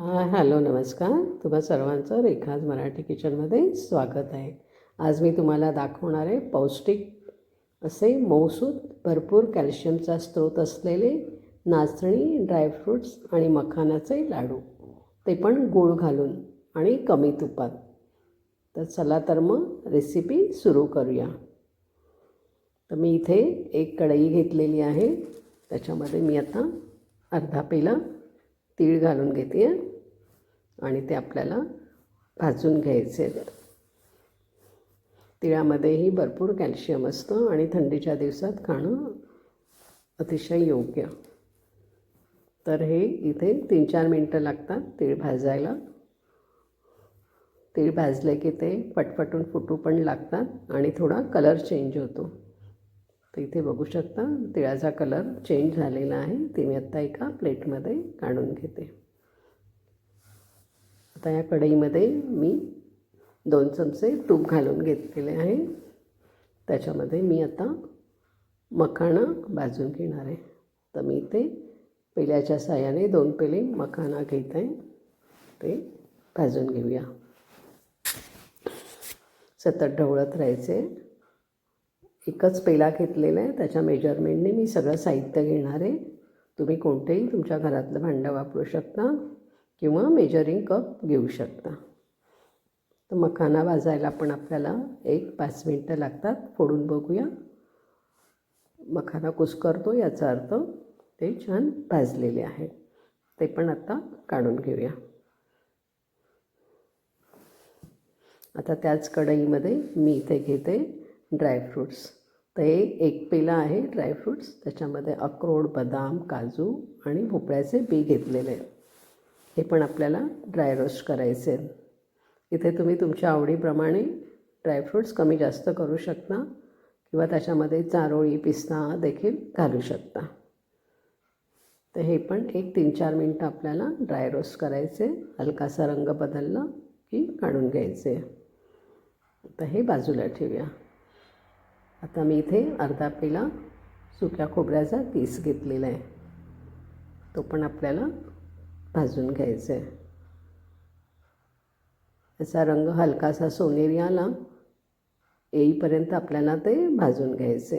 हां हॅलो नमस्कार. तुम्हा सर्वांचं रेखाज मराठी किचनमध्ये स्वागत आहे. आज मी तुम्हाला दाखवणार आहे पौष्टिक असे मौसूद भरपूर कॅल्शियमचा स्रोत असलेले नाचणी ड्रायफ्रूट्स आणि मखानाचे लाडू. ते पण गूळ घालून आणि कमी तुपात. तर चला तर मग रेसिपी सुरू करूया. तर मी इथे एक कढई घेतलेली आहे. त्याच्यामध्ये मी आता अर्धा पेला तीळ घालून घेते. आणि ते आपल्याला भाजून घ्यायचे आहेत. तिळामध्येही भरपूर कॅल्शियम असतं आणि थंडीच्या दिवसात खाणं अतिशय योग्य. तर हे इथे तीन चार मिनटं लागतात तीळ भाजायला. तीळ भाजले की ते पटपटून फुटू पण लागतात आणि थोडा कलर चेंज होतो. तर इथे बघू शकता तिळाचा कलर चेंज झालेला आहे. ती मी आत्ता एका प्लेटमध्ये काढून घेते. आता या कढईमध्ये मी दोन चमचे तूप घालून घेतलेले आहे. त्याच्यामध्ये मी आता मखाणा भाजून घेणार आहे. तर मी ते पेल्याच्या साह्याने दोन पेले मखाना घेत आहे. ते भाजून घेऊया. सतत ढवळत राहायचे. एकच पेला घेतलेला आहे. त्याच्या मेजरमेंटने मी सगळं साहित्य घेणार आहे. तुम्ही कोणतेही तुमच्या घरातलं भांडं वापरू शकता. किंवा मेजरिंग कप घेऊ शकता. तर मखाना भाजायला पण आपल्याला एक पाच मिनटं लागतात. फोडून बघूया. मखाना कुसकरतो याचा अर्थ ते छान भाजलेले आहेत. ते पण आता काढून घेऊया. आता त्याच कढईमध्ये मी इथे घेते ड्रायफ्रूट्स तर हे एक पेला आहे ड्रायफ्रूट्स त्याच्यामध्ये अक्रोड बदाम काजू आणि भोपळ्याचे बी घेतलेले आहेत. हे पण आपल्याला ड्राय रोस्ट करायचे आहेत इथे तुम्ही तुमच्या आवडीप्रमाणे ड्रायफ्रूट्स कमी जास्त करू शकता किंवा त्याच्यामध्ये चारोळी पिस्ता देखील घालू शकता. तर हे पण एक तीन चार मिनटं आपल्याला ड्राय रोस्ट करायचे हलकासा रंग बदलला की काढून घ्यायचे तर हे बाजूला ठेवूया. आता मी इथे अर्धा पेला सुक्या खोबऱ्याचा पीस घेतलेला आहे. तो पण आपल्याला भाजून घ्यायचं आहे याचा रंग हलकासा सोनेरी आला. येईपर्यंत आपल्याला ते भाजून घ्यायचे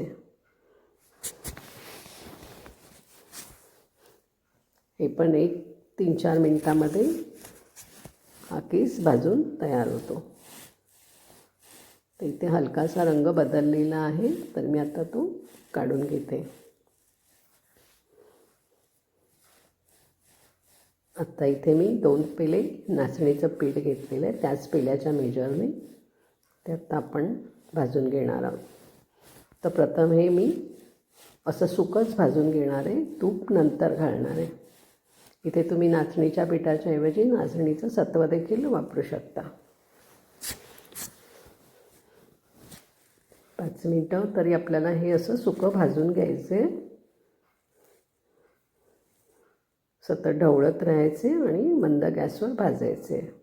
हे पण एक तीन चार मिनटामध्ये हा केस भाजून तयार होतो. तर इथे हलकासा रंग बदललेला आहे. तर मी आता तो काढून घेते. आत्ता इथे मी दोन पेले नाचणीचं पीठ घेतलेलं आहे. त्याच पेल्याच्या मेजरने ते आत्ता आपण भाजून घेणार आहोत. तर प्रथम हे मी असं सुकंच भाजून घेणार आहे. तूप नंतर घालणार आहे. इथे तुम्ही नाचणीच्या पिठाच्या ऐवजी नाचणीचं सत्व देखील वापरू शकता. पाच मिनटं तरी आपल्याला हे असं सुकं भाजून घ्यायचं आहे सतत ढवळत राहायचे आणि मंद गॅसवर भाजायचे.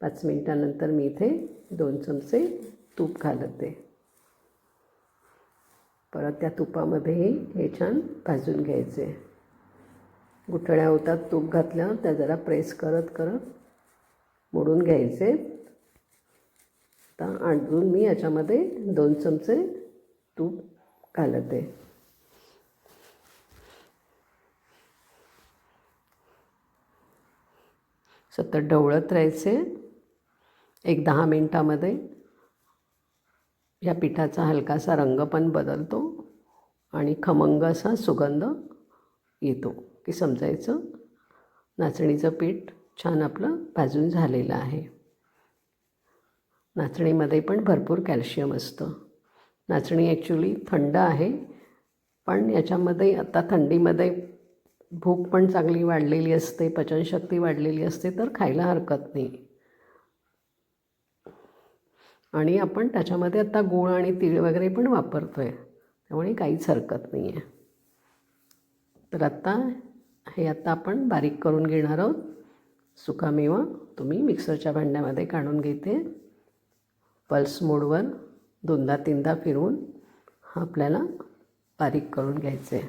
पाच मिनटानंतर मी इथे दोन चमचे तूप घालते. परत त्या तुपामध्ये हे छान भाजून घ्यायचे. गुठळ्या होतात तूप घातल्यावर त्या जरा प्रेस करत करत मोडून घ्यायचे. आता आणून मी याच्यामध्ये दोन चमचे तूप घालते. सतत ढवळत राहायचे. एक दहा मिनटामध्ये या पिठाचा हलकासा रंग पण बदलतो आणि खमंग असा सुगंध येतो. की समजायचं? नाचणीचं पीठ छान आपलं भाजून झालेलं आहे. नाचणीमध्ये पण भरपूर कॅल्शियम असतं. नाचणी ॲक्च्युली थंड आहे पण याच्यामध्ये आता थंडीमध्ये भूक पण चांगली वाढलेली असते पचनशक्ती वाढलेली असते तर खायला हरकत नाही. आणि आपण त्याच्यामध्ये आता गूळ आणि तीळ वगैरे पण वापरतो आहे त्यामुळे काहीच हरकत नाही आहे तर आत्ता हे आता आपण बारीक करून घेणार आहोत. सुकामेवा तुम्ही मिक्सरच्या भांड्यामध्ये काढून घेते. पल्स मोडवर दोनदा तीनदा फिरवून हा आपल्याला बारीक करून घ्यायचं आहे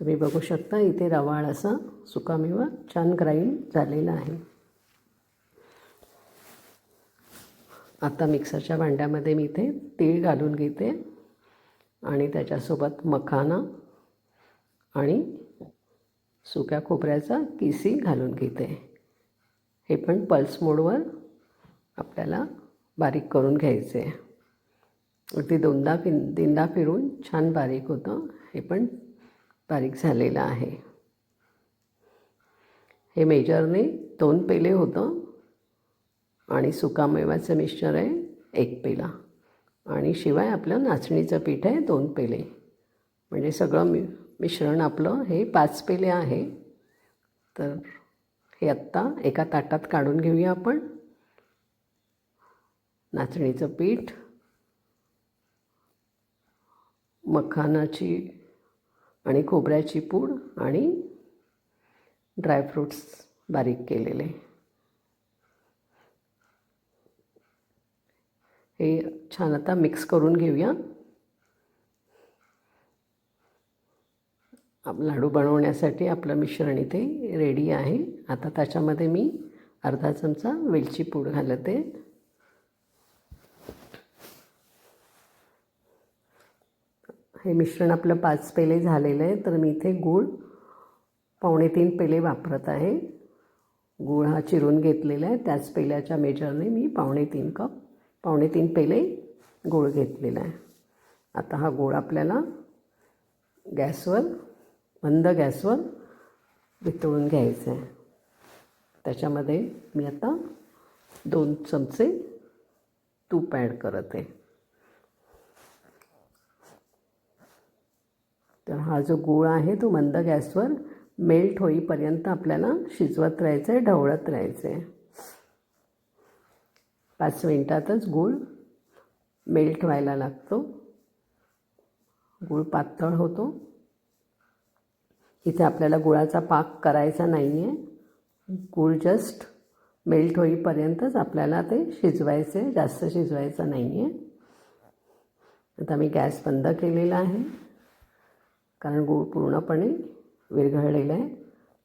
तुम्ही बघू शकता इथे रवाळ असा सुकामेवा छान ग्राइंड झालेला आहे. आता मिक्सरच्या भांड्यामध्ये मी इथे तीळ घालून घेते आणि त्याच्यासोबत मखाना आणि सुक्या खोबऱ्याचा किसी घालून घेते. हे पण पल्स मोडवर आपल्याला बारीक करून घ्यायचे. अगदी दोनदा फिन तीनदा फिरून छान बारीक होतं. हे पण बारीक झालेला आहे. हे मेजरने दोन पेले होतं आणि सुकामेव्याचं मिक्सचर आहे एक पेला. आणि शिवाय आपलं नाचणीचं पीठ आहे दोन पेले. म्हणजे सगळं मि मिश्रण आपलं हे पाच पेले आहे. तर हे आत्ता एका ताटात काढून घेऊया आपण. नाचणीचं पीठ मखानाची आणि खोबऱ्याची पूड आणि ड्रायफ्रूट्स बारीक केलेले. हे छान आता मिक्स करून घेऊया. लाडू बनवण्यासाठी आपलं मिश्रण इथे रेडी आहे. आता त्याच्यामध्ये मी अर्धा चमचा वेलची पूड घालते. हे मिश्रण आपलं पाच पेले झालेलं आहे तर मी इथे गूळ पावणे तीन पेले वापरत आहे. गूळ हा चिरून घेतलेला आहे त्याच पेल्याच्या मेजरने मी पावणे तीन कप पावणे तीन पेले गूळ घेतलेला आहे. आता हा गूळ आपल्याला गॅसवर मंद गॅसवर वितळून घ्यायचं आहे. त्याच्यामध्ये मी आता दोन चमचे तूप ॲड करत आहे. तर हा जो गूळ आहे तो मंद गॅसवर मेल्ट होईपर्यंत आपल्याला शिजवत राहायचं आहे ढवळत राहायचं आहे पाच मिनटातच गूळ मेल्ट व्हायला लागतो. गूळ पातळ होतो. इथे आपल्याला गुळाचा पाक करायचा नाही आहे गूळ जस्ट मेल्ट होईपर्यंतच आपल्याला ते शिजवायचे जास्त शिजवायचं नाही आहे आता मी गॅस बंद केलेला आहे. कारण गूळ पूर्णपणे विरघळलेला आहे.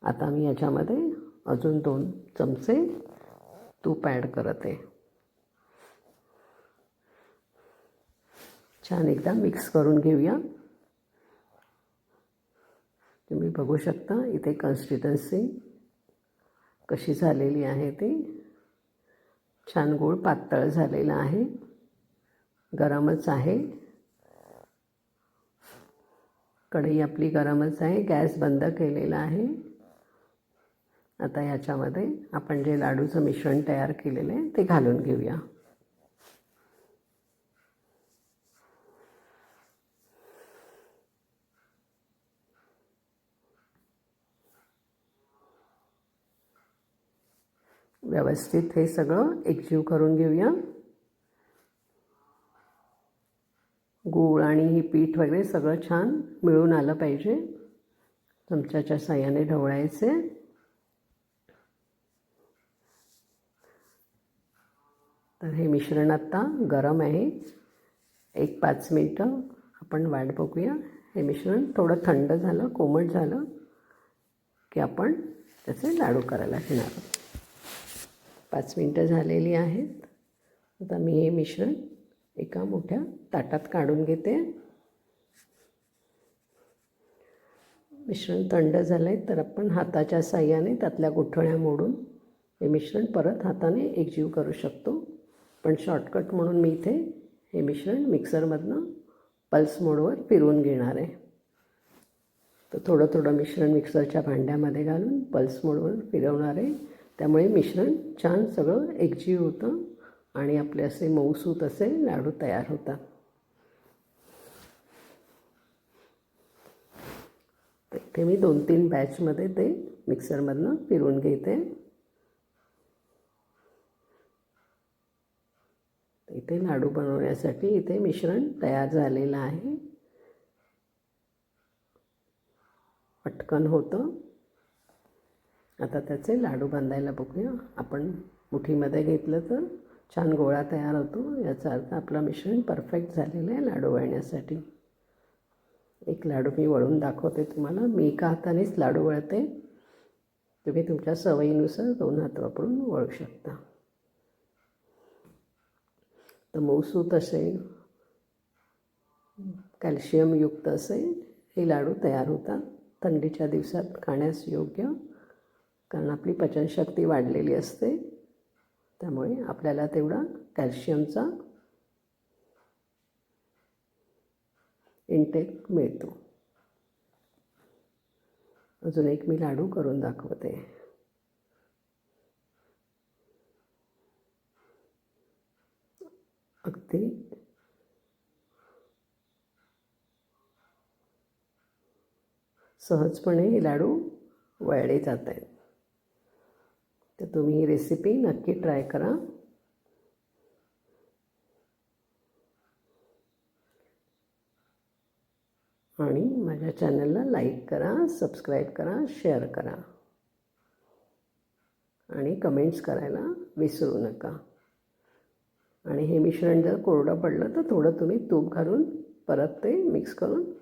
आता मी याच्यामध्ये अजून दोन चमचे तूप ॲड करत. आहे छान एकदा मिक्स करून घेऊया. तुम्ही बघू शकता इथे कन्सिस्टन्सी कशी झालेली आहे ती. छान गूळ पातळ झालेला आहे. गरमच आहे. कढई आपली गरमच आहे गॅस बंद केलेला आहे. आता याच्यामध्ये आपण जे लाडूचं मिश्रण तयार केलेलं आहे ते घालून घेऊया. व्यवस्थित हे सगळं एकजीव करून घेऊया. गूळ आणि ही पीठ वगैरे सगळं छान मिळून आलं पाहिजे. चमच्याच्या साह्याने ढवळायचे. तर हे मिश्रण आत्ता गरम आहे. एक पाच मिनटं आपण वाट बघूया. हे मिश्रण थोडं थंड झालं कोमट झालं की आपण त्याचे लाडू करायला घेणार आहोत. पाच मिनटं झालेली आहेत. आता मी हे मिश्रण एका मोठ्या ताटात काढून घेते. मिश्रण थंड झालं आहे तर आपण हाताच्या साह्याने त्यातल्या गुठळ्या मोडून हे मिश्रण परत हाताने एकजीव करू शकतो. पण शॉर्टकट म्हणून मी इथे हे मिश्रण मिक्सरमधनं पल्स मोडवर फिरवून घेणार आहे. तर थोडं थोडं मिश्रण मिक्सरच्या भांड्यामध्ये घालून पल्स मोडवर फिरवणार आहे. त्यामुळे मिश्रण छान सगळं एकजीव होतं. आणि आपले असे मऊसूत असे लाडू तयार होतात. तर इथे मी दोन तीन बॅचमध्ये ते मिक्सरमधनं फिरून घेते. इथे लाडू बनवण्यासाठी इथे मिश्रण तयार झालेलं आहे. पटकन होतं. आता त्याचे लाडू बांधायला बघूया. आपण मुठीमध्ये घेतलं तर छान गोळा तयार होतो. याचा अर्थ आपलं मिश्रण परफेक्ट झालेलं आहे लाडू वळण्यासाठी. एक लाडू मी वळून दाखवते तुम्हाला. मी एका हातानेच लाडू वळते. तुम्ही तुमच्या सवयीनुसार दोन हात वापरून वळू शकता. तर मऊसूत असेल कॅल्शियमयुक्त असेल हे लाडू तयार होतात. थंडीच्या दिवसात खाण्यास योग्य कारण आपली पचनशक्ती वाढलेली असते. त्यामुळे आपल्याला तेवढा कॅल्शियमचा इंटेक मिळतो. अजून एक मी लाडू करून दाखवते. अगदी सहजपणे हे लाडू वळले जात आहेत. तर तुम्ही ही रेसिपी नक्की ट्राय करा. आणि माझ्या चॅनलला लाईक करा सबस्क्राईब करा शेअर करा. आणि कमेंट्स करायला विसरू नका. आणि हे मिश्रण जर कोरडं पडलं तर थोडं तुम्ही तूप घालून परत ते मिक्स करून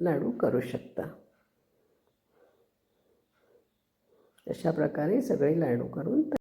लाडू करू शकता. अशा प्रकारे सगळे लाडू करून